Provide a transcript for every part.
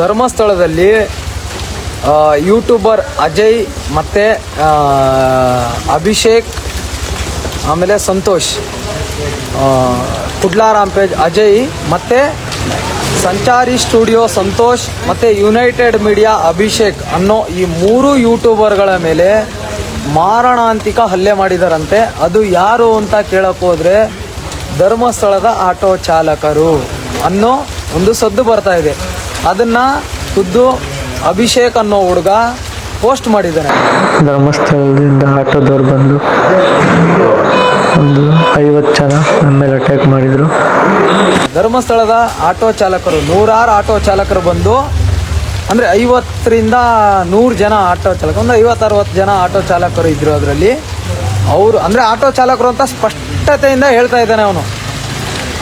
ಧರ್ಮಸ್ಥಳದಲ್ಲಿ ಯೂಟ್ಯೂಬರ್ ಅಜಯ್ ಮತ್ತು ಅಭಿಷೇಕ್, ಆಮೇಲೆ ಸಂತೋಷ್ ಕುಡ್ಲಾರಾಮ್ ಪೇಜ್ ಅಜಯ್ ಮತ್ತು ಸಂಚಾರಿ ಸ್ಟುಡಿಯೋ ಸಂತೋಷ್ ಮತ್ತು ಯುನೈಟೆಡ್ ಮೀಡಿಯಾ ಅಭಿಷೇಕ್ ಅನ್ನೋ ಈ ಮೂರು ಯೂಟ್ಯೂಬರ್ಗಳ ಮೇಲೆ ಮಾರಣಾಂತಿಕ ಹಲ್ಲೆ ಮಾಡಿದಾರಂತೆ. ಅದು ಯಾರು ಅಂತ ಕೇಳೋಕ್ಕೋದ್ರೆ ಧರ್ಮಸ್ಥಳದ ಆಟೋ ಚಾಲಕರು. ಅನ್ನೋ ಒಂದು ಸದ್ದು ಬರ್ತಾ ಇದೆ. ಅದನ್ನು ಖುದ್ದು ಅಭಿಷೇಕ್ ಅನ್ನೋ ಹುಡುಗ ಪೋಸ್ಟ್ ಮಾಡಿದ್ದಾನೆ. ಧರ್ಮಸ್ಥಳದಿಂದ ಆಟೋದವ್ರು ಬಂದು ಒಂದು ಐವತ್ತು ಜನ ನಮ್ಮ ಮೇಲೆ ಅಟ್ಯಾಕ್ ಮಾಡಿದರು. ಧರ್ಮಸ್ಥಳದ ಆಟೋ ಚಾಲಕರು ನೂರಾರು ಆಟೋ ಚಾಲಕರು ಬಂದು ಅಂದರೆ ಐವತ್ತರಿಂದ ನೂರು ಜನ ಆಟೋ ಚಾಲಕ ಒಂದು ಐವತ್ತು ಅರವತ್ತು ಜನ ಆಟೋ ಚಾಲಕರು ಇದ್ದರು ಅದರಲ್ಲಿ. ಅವರು ಅಂದರೆ ಆಟೋ ಚಾಲಕರು ಅಂತ ಸ್ಪಷ್ಟತೆಯಿಂದ ಹೇಳ್ತಾ ಇದ್ದಾನೆ ಅವನು.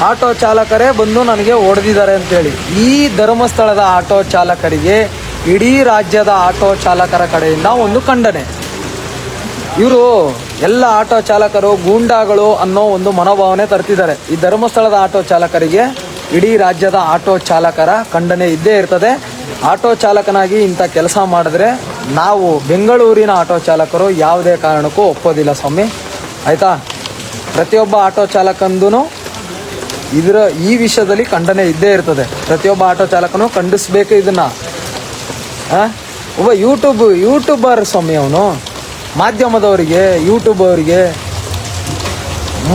ಆಟೋ ಚಾಲಕರೇ ಬಂದು ನನಗೆ ಹೊಡೆದಿದ್ದಾರೆ ಅಂತೇಳಿ. ಈ ಧರ್ಮಸ್ಥಳದ ಆಟೋ ಚಾಲಕರಿಗೆ ಇಡೀ ರಾಜ್ಯದ ಆಟೋ ಚಾಲಕರ ಕಡೆಯಿಂದ ಒಂದು ಖಂಡನೆ. ಇವರು ಎಲ್ಲ ಆಟೋ ಚಾಲಕರು ಗೂಂಡಾಗಳು ಅನ್ನೋ ಒಂದು ಮನೋಭಾವನೆ ತರ್ತಿದ್ದಾರೆ. ಈ ಧರ್ಮಸ್ಥಳದ ಆಟೋ ಚಾಲಕರಿಗೆ ಇಡೀ ರಾಜ್ಯದ ಆಟೋ ಚಾಲಕರ ಖಂಡನೆ ಇದ್ದೇ ಇರ್ತದೆ. ಆಟೋ ಚಾಲಕನಾಗಿ ಇಂಥ ಕೆಲಸ ಮಾಡಿದ್ರೆ ನಾವು ಬೆಂಗಳೂರಿನ ಆಟೋ ಚಾಲಕರು ಯಾವುದೇ ಕಾರಣಕ್ಕೂ ಒಪ್ಪೋದಿಲ್ಲ ಸ್ವಾಮಿ. ಆಯಿತಾ? ಪ್ರತಿಯೊಬ್ಬ ಆಟೋ ಚಾಲಕಂದೂ ಇದರ ಈ ವಿಷಯದಲ್ಲಿ ಖಂಡನೆ ಇದ್ದೇ ಇರ್ತದೆ. ಪ್ರತಿಯೊಬ್ಬ ಆಟೋ ಚಾಲಕನು ಖಂಡಿಸ್ಬೇಕು ಇದನ್ನ? ಒಬ್ಬ ಯೂಟ್ಯೂಬ್, ಯೂಟ್ಯೂಬರ್ ಸ್ವಾಮಿ ಅವನು. ಮಾಧ್ಯಮದವರಿಗೆ ಯೂಟ್ಯೂಬ್ ಅವರಿಗೆ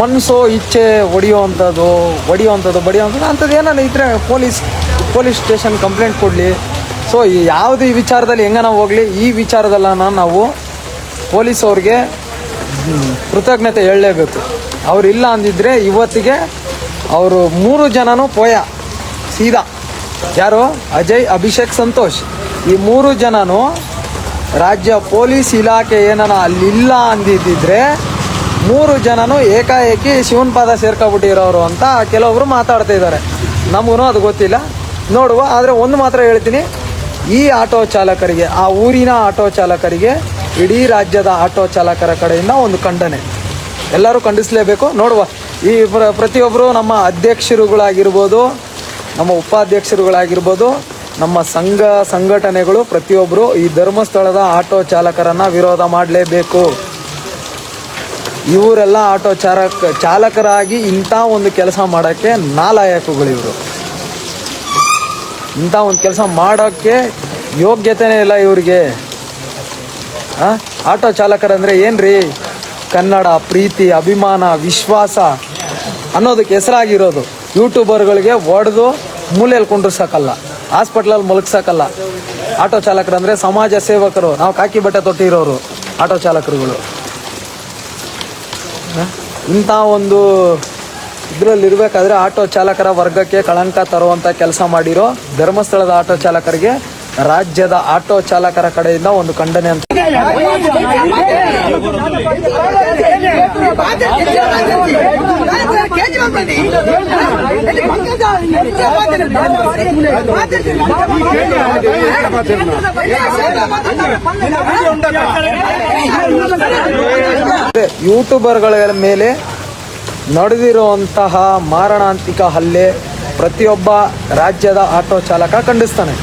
ಮನಸ್ಸೋ ಇಚ್ಛೆ ಹೊಡಿಯೋವಂಥದ್ದು ಹೊಡಿಯೋವಂಥದ್ದು ಬಡಿಯೋವಂಥದ್ದು, ಅಂಥದ್ದು ಏನಾನ ಇದ್ರೆ ಪೊಲೀಸ್ ಪೊಲೀಸ್ ಸ್ಟೇಷನ್ ಕಂಪ್ಲೇಂಟ್ ಕೊಡಲಿ. ಸೊ ಯಾವುದು ಈ ವಿಚಾರದಲ್ಲಿ ಹೆಂಗನ ಹೋಗಲಿ, ಈ ವಿಚಾರದಲ್ಲ ನಾವು ಪೊಲೀಸ್ ಅವ್ರಿಗೆ ಕೃತಜ್ಞತೆ ಹೇಳಲೇಬೇಕು. ಇಲ್ಲ ಅಂದಿದ್ರೆ ಇವತ್ತಿಗೆ ಅವರು ಮೂರು ಜನನೂ ಪೋಯ, ಸೀದಾ. ಯಾರು? ಅಜಯ್, ಅಭಿಷೇಕ್, ಸಂತೋಷ್. ಈ ಮೂರು ಜನನು ರಾಜ್ಯ ಪೊಲೀಸ್ ಇಲಾಖೆ ಏನನ ಅಲ್ಲಿಲ್ಲ ಅಂದಿದ್ದಿದ್ರೆ ಮೂರು ಜನನು ಏಕಾಏಕಿ ಶಿವನ್ ಪಾದ ಸೇರ್ಕೊಬಿಟ್ಟಿರೋರು ಅಂತ ಕೆಲವೊಬ್ರು ಮಾತಾಡ್ತಾ ಇದ್ದಾರೆ. ನಮಗೂ ಅದು ಗೊತ್ತಿಲ್ಲ. ನೋಡುವ, ಆದರೆ ಒಂದು ಮಾತ್ರ ಹೇಳ್ತೀನಿ. ಈ ಆಟೋ ಚಾಲಕರಿಗೆ, ಆ ಊರಿನ ಆಟೋ ಚಾಲಕರಿಗೆ, ಇಡೀ ರಾಜ್ಯದ ಆಟೋ ಚಾಲಕರ ಕಡೆಯಿಂದ ಒಂದು ಖಂಡನೆ. ಎಲ್ಲರೂ ಖಂಡಿಸಲೇಬೇಕು. ನೋಡುವ. ಈ ಪ್ರ ಪ್ರತಿಯೊಬ್ಬರು ನಮ್ಮ ಅಧ್ಯಕ್ಷರುಗಳಾಗಿರ್ಬೋದು, ನಮ್ಮ ಉಪಾಧ್ಯಕ್ಷರುಗಳಾಗಿರ್ಬೋದು, ನಮ್ಮ ಸಂಘ ಸಂಘಟನೆಗಳು ಪ್ರತಿಯೊಬ್ಬರು ಈ ಧರ್ಮಸ್ಥಳದ ಆಟೋ ಚಾಲಕರನ್ನು ವಿರೋಧ ಮಾಡಲೇಬೇಕು. ಇವರೆಲ್ಲ ಆಟೋ ಚಾಲಕ ಚಾಲಕರಾಗಿ ಇಂಥ ಒಂದು ಕೆಲಸ ಮಾಡೋಕ್ಕೆ ನಾಲಾಯಕಗಳು ಇವರು. ಇಂಥ ಒಂದು ಕೆಲಸ ಮಾಡೋಕ್ಕೆ ಯೋಗ್ಯತೆನೇ ಇಲ್ಲ ಇವರಿಗೆ. ಆಟೋ ಚಾಲಕರಂದರೆ ಏನು ಏನ್ರಿ? ಕನ್ನಡ ಪ್ರೀತಿ, ಅಭಿಮಾನ, ವಿಶ್ವಾಸ ಅನ್ನೋದಕ್ಕೆ ಹೆಸರಾಗಿರೋದು. ಯೂಟ್ಯೂಬರ್ಗಳಿಗೆ ಒಡೆದು ಮೂಲೆಯಲ್ಲಿ ಕುಂಡ್ರಿಸೋಕ್ಕಲ್ಲ ಹಾಸ್ಪಿಟ್ಲಲ್ಲಿ ಸಾಕಲ್ಲ ಆಟೋ ಚಾಲಕರಂದ್ರೆ ಸಮಾಜ ಸೇವಕರು. ನಾವು ಕಾಕಿ ಬಟ್ಟೆ ತೊಟ್ಟಿರೋರು ಆಟೋ ಚಾಲಕರುಗಳು? ಇಂಥ ಒಂದು ಇದರಲ್ಲಿ ಇರಬೇಕಾದ್ರೆ ಆಟೋ ಚಾಲಕರ ವರ್ಗಕ್ಕೆ ಕಳಂಕ ತರುವಂಥ ಕೆಲಸ ಮಾಡಿರೋ ಧರ್ಮಸ್ಥಳದ ಆಟೋ ಚಾಲಕರಿಗೆ ರಾಜ್ಯದ ಆಟೋ ಚಾಲಕರ ಕಡೆಯಿಂದ ಒಂದು ಖಂಡನೆ ಅಂತ. ಯೂಟ್ಯೂಬರ್ಗಳ ಮೇಲೆ ನಡೆದಿರುವಂತಹ ಮಾರಣಾಂತಿಕ ಹಲ್ಲೆ ಪ್ರತಿಯೊಬ್ಬ ರಾಜ್ಯದ ಆಟೋ ಚಾಲಕ ಖಂಡಿಸ್ತಾನೆ.